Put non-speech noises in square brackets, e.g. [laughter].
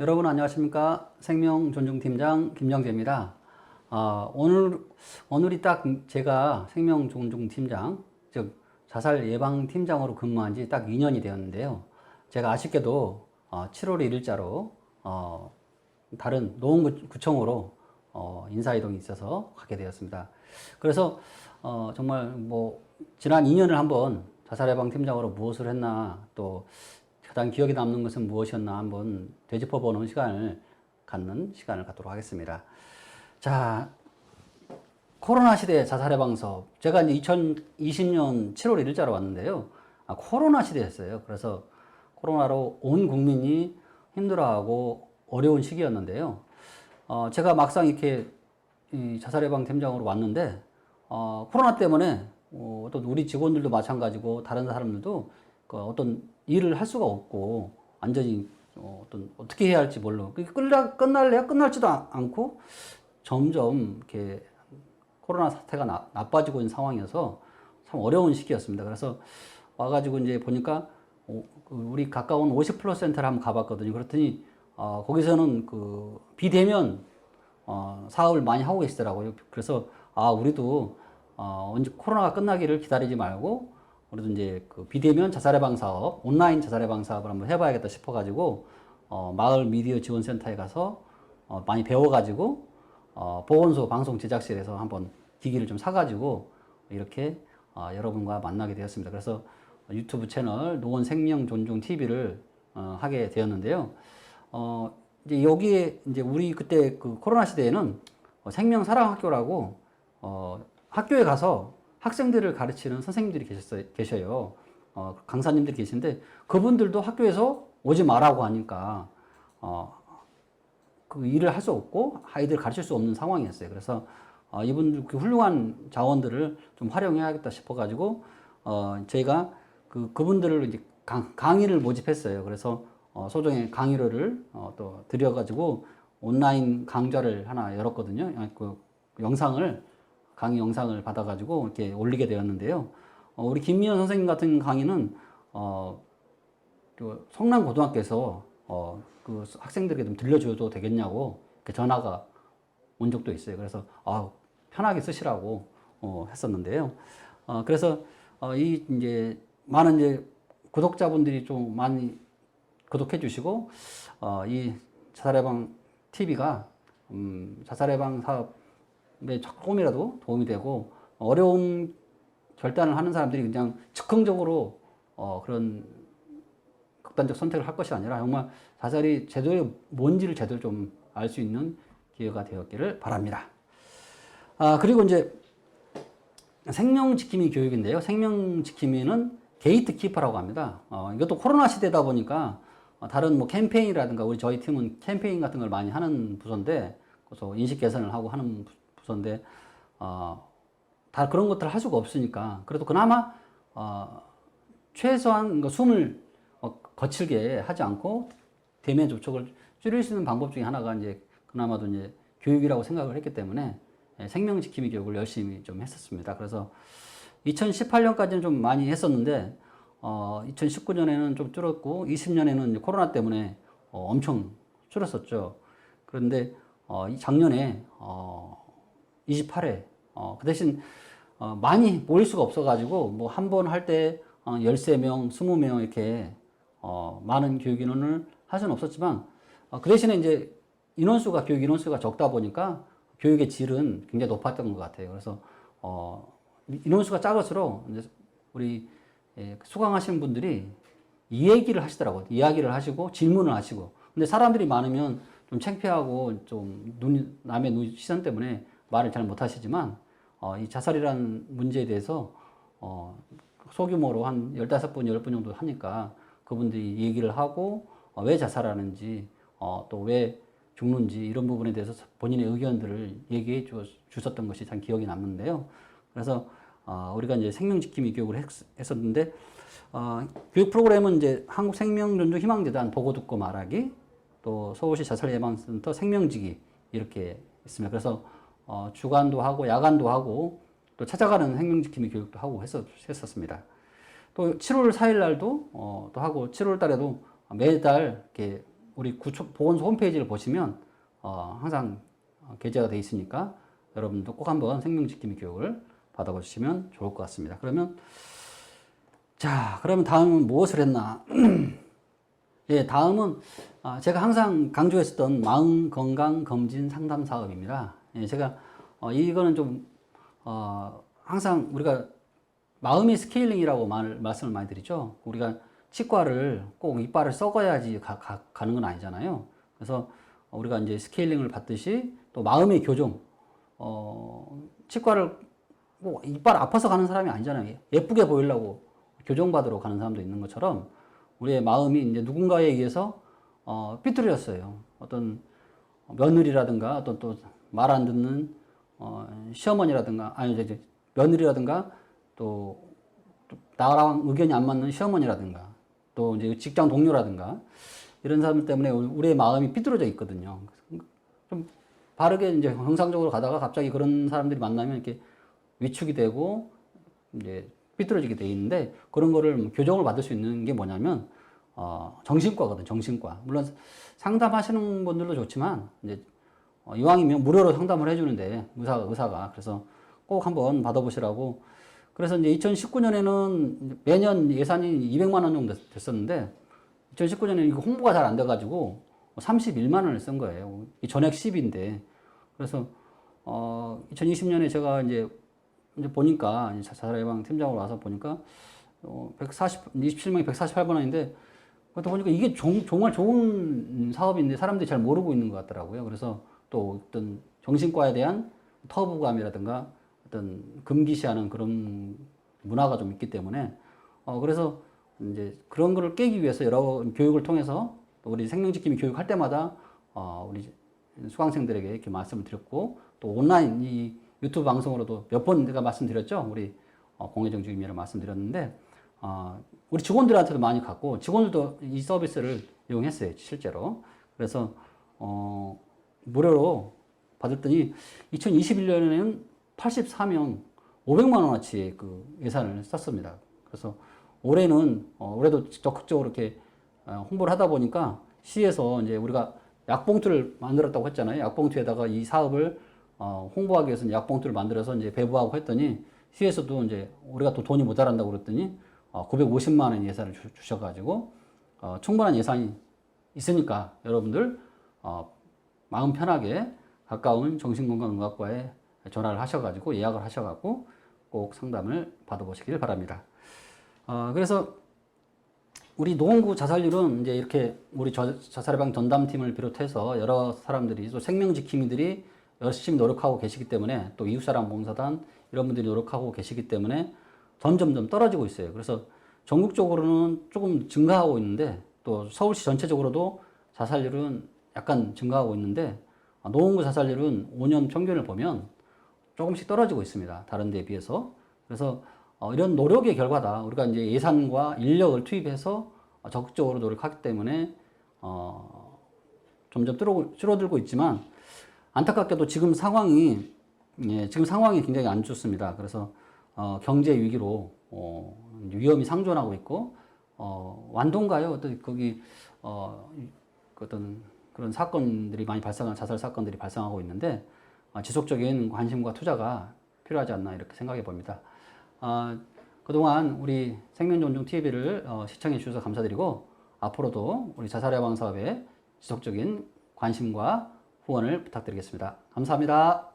여러분 안녕하십니까 생명존중팀장 김정재입니다. 아, 오늘 오늘이 딱 제가 생명존중팀장 즉 자살 예방 팀장으로 근무한 지 딱 2년이 되었는데요. 제가 아쉽게도 어, 7월 1일자로 어, 다른 노원구청으로 어, 인사이동이 있어서 가게 되었습니다. 그래서 어, 정말 뭐 지난 2년을 한번 자살예방 팀장으로 무엇을 했나 또 가장 기억에 남는 것은 무엇이었나 한번 되짚어보는 시간을 갖는 시간을 갖도록 하겠습니다. 자, 코로나 시대 자살 예방 사업. 제가 이제 2020년 7월 1일자로 왔는데요. 아, 코로나 시대였어요. 그래서 코로나로 온 국민이 힘들어하고 어려운 시기였는데요. 어, 제가 막상 이렇게 이 자살 예방 팀장으로 왔는데, 어, 코로나 때문에 어, 어떤 우리 직원들도 마찬가지고 다른 사람들도 그 어떤 일을 할 수가 없고 완전히 어, 어떤 어떻게 해야 할지 몰라. 끝나 끝날래야 끝날지도 않- 않고 점점 이렇게 코로나 사태가 나, 나빠지고 있는 상황이어서 참 어려운 시기였습니다. 그래서 와가지고 이제 보니까 오- 그 우리 가까운 50% 센터를 한번 가봤거든요. 그랬더니 어, 거기서는 그 비대면 어, 사업을 많이 하고 계시더라고요. 그래서 아 우리도 어, 언제 코로나가 끝나기를 기다리지 말고 우리도 이제 그 비대면 자살 예방 사업, 온라인 자살 예방 사업을 한번 해봐야겠다 싶어가지고 어, 마을 미디어 지원센터에 가서 어, 많이 배워가지고 어, 보건소 방송 제작실에서 한번 기기를 좀 사가지고 이렇게 어, 여러분과 만나게 되었습니다. 그래서 유튜브 채널 노원 생명 존중 TV를 어, 하게 되었는데요. 어, 이제 여기에 이제 우리 그때 그 코로나 시대에는 어, 생명 사랑 학교라고 어, 학교에 가서 학생들을 가르치는 선생님들이 계셨어요, 계셔요. 어, 강사님들이 계신데 그분들도 학교에서 오지 말라고 하니까 어, 그 일을 할 수 없고 아이들 가르칠 수 없는 상황이었어요. 그래서 어, 이분들 그 훌륭한 자원들을 좀 활용해야겠다 싶어가지고 어, 저희가 그 그분들을 이제 강, 강의를 모집했어요. 그래서 어, 소정의 강의료를 어, 또 드려가지고 온라인 강좌를 하나 열었거든요. 그 영상을 강의 영상을 받아가지고 이렇게 올리게 되었는데요. 어, 우리 김미연 선생님 같은 강의는 어, 그 성남 고등학교에서 어, 그 학생들에게 좀 들려줘도 되겠냐고 이렇게 전화가 온 적도 있어요. 그래서 아, 편하게 쓰시라고 어, 했었는데요. 어, 그래서 어, 이 이제 많은 이제 구독자분들이 좀 많이 구독해 주시고 어, 이 자살예방 TV가 음, 자살예방 사업 에 조금이라도 도움이 되고 어려운 결단을 하는 사람들이 그냥 즉흥적으로 어, 그런 극단적 선택을 할 것이 아니라 정말 자살이 제대로 뭔지를 제대로 좀 알 수 있는 기회가 되었기를 바랍니다. 아, 그리고 이제 생명 지킴이 교육인데요. 생명 지킴이는 게이트 키퍼라고 합니다. 어, 이것도 코로나 시대다 보니까 어, 다른 뭐 캠페인이라든가 우리 저희 팀은 캠페인 같은 걸 많이 하는 부서인데 그래서 인식 개선을 하고 하는 부- 부서인데 어, 다 그런 것들을 할 수가 없으니까 그래도 그나마 어, 최소한 그 숨을 어, 거칠게 하지 않고 대면 접촉을 줄일 수 있는 방법 중에 하나가 이제 그나마도 이제 교육이라고 생각을 했기 때문에 예, 생명 지킴이 교육을 열심히 좀 했었습니다. 그래서 2018년까지는 좀 많이 했었는데 어, 2019년에는 좀 줄었고 20년에는 코로나 때문에 어, 엄청 줄었었죠. 그런데 어, 이 작년에 어, 28회 어, 그 대신 어, 많이 모일 수가 없어가지고 뭐 한 번 할 때 어, 13명, 20명 이렇게 어, 많은 교육 인원을 할 수는 없었지만 어, 그 대신에 이제 인원수가 교육 인원수가 적다 보니까 교육의 질은 굉장히 높았던 것 같아요. 그래서 어, 인원수가 작을수록 이제 우리 예, 수강하시는 분들이 이 얘기를 하시더라고요. 이야기를 하시고 질문을 하시고. 근데 사람들이 많으면 좀 창피하고 좀 눈, 남의 눈, 시선 때문에 말을 잘 못하시지만 어, 이 자살이라는 문제에 대해서 어, 소규모로 한 15분, 10분 정도 하니까 그분들이 얘기를 하고 어, 왜 자살하는지 어, 또 왜 죽는지 이런 부분에 대해서 본인의 의견들을 얘기해 주, 주셨던 것이 참 기억이 남는데요. 그래서 어, 우리가 이제 생명지킴이 교육을 했, 했었는데 어, 교육 프로그램은 이제 한국생명존중 희망재단 보고 듣고 말하기 또 서울시 자살예방센터 생명지기 이렇게 있습니다. 그래서 어, 주간도 하고 야간도 하고 또 찾아가는 생명지킴이 교육도 하고 했었, 했었습니다. 또 7월 4일 날도 어, 또 하고 7월 달에도 매달 이렇게 우리 구초, 보건소 홈페이지를 보시면 어, 항상 어, 게재가 돼 있으니까 여러분도 꼭 한번 생명지킴이 교육을 받아보시면 좋을 것 같습니다. 그러면 자, 그러면 다음은 무엇을 했나? [clears throat] 예, 다음은 아, 제가 항상 강조했었던 마음 건강 검진 상담 사업입니다. 예, 제가 어, 이거는 좀 어, 항상 우리가 마음의 스케일링이라고 말, 말씀을 많이 드리죠. 우리가 치과를 꼭 이빨을 썩어야지 가, 가, 가 는 건 아니잖아요. 그래서 우리가 이제 스케일링을 받듯이 또 마음의 교정, 어, 치과를 뭐 이빨 아파서 가는 사람이 아니잖아요. 예쁘게 보이려고 교정받으러 가는 사람도 있는 것처럼 우리의 마음이 이제 누군가에 의해서 어, 삐뚤어졌어요. 어떤 며느리라든가 어떤 또 말 안 듣는 어, 시어머니라든가 아니 이제 며느리라든가 또, 또 나랑 의견이 안 맞는 시어머니라든가 또 이제 직장 동료라든가 이런 사람들 때문에 우리의 마음이 삐뚤어져 있거든요. 좀 바르게 이제 정상적으로 가다가 갑자기 그런 사람들이 만나면 이렇게 위축이 되고 이제 삐뚤어지게 돼 있는데 그런 거를 교정을 받을 수 있는 게 뭐냐면 어, 정신과거든 정신과 물론 상담하시는 분들도 좋지만 이제 어, 이왕이면 무료로 상담을 해주는데 의사 의사가 그래서 꼭 한번 받아보시라고 그래서 이제 2019년에는 매년 예산이 200만 원 정도 됐었는데 2019년에는 이거 홍보가 잘 안 돼가지고 31만 원을 쓴 거예요. 이 전액 10인데 그래서 어 2020년에 제가 이제 이제 보니까 자살 예방 팀장으로 와서 보니까 어 140, 27명이 148만 원인데 그러다 보니까 이게 정, 정말 좋은 사업인데 사람들이 잘 모르고 있는 것 같더라고요. 그래서 또 어떤 정신과에 대한 터부감이라든가 어떤 금기시하는 그런 문화가 좀 있기 때문에 어 그래서 이제 그런 거를 깨기 위해서 여러 교육을 통해서 또 우리 생명지킴이 교육할 때마다 어 우리 수강생들에게 이렇게 말씀을 드렸고 또 온라인 이 유튜브 방송으로도 몇번 제가 말씀드렸죠. 우리 어, 공회정 주임이라 말씀드렸는데 어, 우리 직원들한테도 많이 갔고 직원들도 이 서비스를 이용했어요. 실제로. 그래서 어, 무료로 받았더니 2021년에는 84명 500만 원어치 그 예산을 썼습니다. 그래서 올해는 어, 올해도 적극적으로 이렇게 어, 홍보를 하다 보니까 시에서 이제 우리가 약봉투를 만들었다고 했잖아요. 약봉투에다가 이 사업을 어, 홍보하기 위해서는 약봉투를 만들어서 이제 배부하고 했더니 시에서도 이제 우리가 또 돈이 모자란다고 그랬더니 어, 950만 원 예산을 주, 주셔가지고 어, 충분한 예산이 있으니까 여러분들 어, 마음 편하게 가까운 정신건강의학과에 전화를 하셔가지고 예약을 하셔가지고 꼭 상담을 받아보시길 바랍니다. 어, 그래서 우리 노원구 자살률은 이제 이렇게 우리 저, 자살예방 전담팀을 비롯해서 여러 사람들이 또 생명지킴이들이 열심히 노력하고 계시기 때문에 또 이웃사랑 봉사단 이런 분들이 노력하고 계시기 때문에 점점점 떨어지고 있어요. 그래서 전국적으로는 조금 증가하고 있는데 또 서울시 전체적으로도 자살률은 약간 증가하고 있는데 노원구 자살률은 5년 평균을 보면 조금씩 떨어지고 있습니다. 다른 데에 비해서. 그래서 어, 이런 노력의 결과다. 우리가 이제 예산과 인력을 투입해서 적극적으로 노력하기 때문에 어, 점점 줄어, 줄어들고 있지만 안타깝게도 지금 상황이 예, 지금 상황이 굉장히 안 좋습니다. 그래서 어, 경제 위기로 어, 위험이 상존하고 있고 어, 완동가요? 어떤 거기 어, 어떤 그런 사건들이 많이 발생한 자살 사건들이 발생하고 있는데 어, 지속적인 관심과 투자가 필요하지 않나 이렇게 생각해 봅니다. 어, 그동안 우리 생명존중 TV를 어, 시청해 주셔서 감사드리고 앞으로도 우리 자살 예방 사업에 지속적인 관심과 후원을 부탁드리겠습니다. 감사합니다.